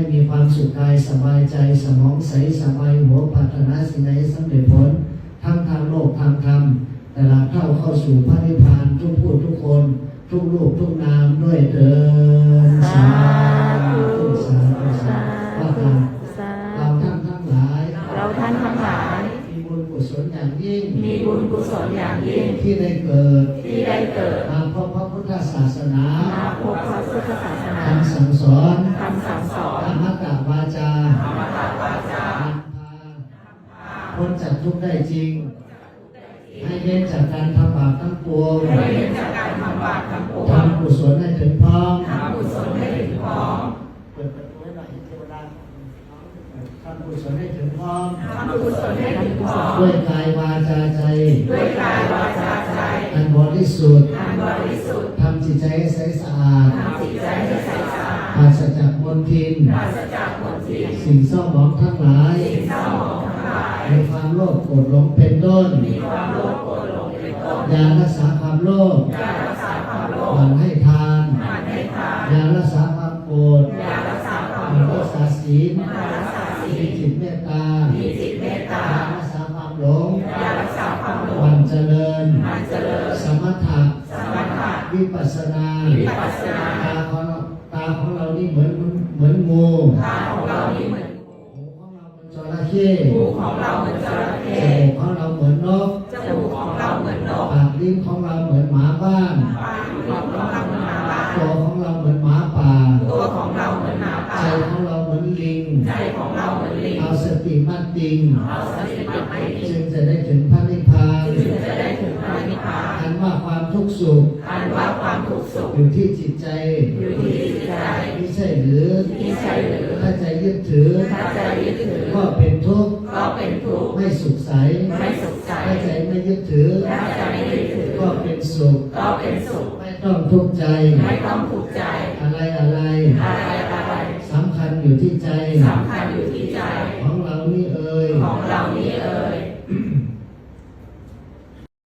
ให้มีความสุขกายสบายใจสมองใสสบายหัวปรารถนาสิ่งใดสำเร็จผล ทั้งทางโลกทางธรรมแต่ละเข้าเข้าสู่พระนิพพานทุกผู้ทุกคน ทุกลูกทุกนามด้วยเถิดสาธุสาธุสาธุว่ากันสาเราท่านทั้งหลาย เราท่านทั้งหลาย มีบุญกุศลอย่างยิ่ง มีบุญกุศลอย่างยิ่ง ที่ได้เกิด ที่ได้เกิด มาพบพระพุทธศาสนา มาพบพระพุทธศาสนาคำสั่งสอน สั่งสอนธรรมกะวาจาธรรมกะวาจาพ้นจากทุกข์ได้จริง ให้เว้นจากการทำบาปทั้งปวงให้เว้นจากการทำบาปทั้งปวงทำกุศลให้ถึงพร้อมทำกุศลให้ถึงพร้อมเปิดประตูให้หน่อยเทวดาทำกุศลให้ถึงพร้อมทำกุศลให้ถึงพร้อมด้วยกายวาจาใจ ด้วยกายวาจาใจอันบริสุทธิ์อันบริสุทธิ์ทำจิตใจให้ใสสะอาดทำจิตใจให้ใสสะอาดปราศจากมล ทิน ปราศจากมลทินสิ่งเศร้าหมองทั้งหลาย สิ่งเศร้าหมองทั้งหลาย มีความโลภโกรธหลงเป็นต้น มีความโลภโกรธหลงเป็นต้น ยารักษาความโลภ ยารักษาความโลหวัภงให้ทานหมั่นให้ทาน ยารักษาความโกรธ ยารักษาความยาโลรัภกษาศีลยารักษาศีมีลจิตเมตตา มีจิตเมตตายารักษาความหลงยารักษาความหลวังนเจริญ มันเจริญ สมถะ สมถะ วิปัสสนาวิปัสสนาตาของเราตาของเรานี่เหมือนเหมือนงูตาของเรานี่เหมือนหูของเราเหมือนจระเข้หูของเราเหมือนจระจเข้มูกของเราเหมือนนกจมูกของเราเหมือนนกปากลิ้นของเราเหมือนหมาบ้านปากของเราเหมือนหมาบ้าตัวของเราเหมือนหมาป่าตัวของเราเหมือนหมาใจป่าของเราเหมือนลิงใจของเราเหมือนลิงเอาสติมัดติงเอาสติมาให้ดีจึงจะได้ถึงพระนิพพานจึงจะได้ถึงพระนิพพานอันว่าความทุกข์สุขอันว่าความทุกข์สุขอยู่ที่จิตใจอยู่ที่จิต ใช่หรือที่ใช่หรือถ้าใจยึดถือถ้าใจยึดถือ ก็เป็นทุกข์ก็เป็นทุกข์ไม่สุขใสไม่สุขใสถ้าใจไม่ยึดถือถ้าใจไม่ยึดถือ ก็เป็นสุขก็เป็นสุขไม่ต้องทุกข์ใจไม่ต้องทุกข์ใจอะไรอะไรอะไรอะไรสำคัญอยู่ที่ใจของเรานี่เอ่ยของเรานี่เอ่ย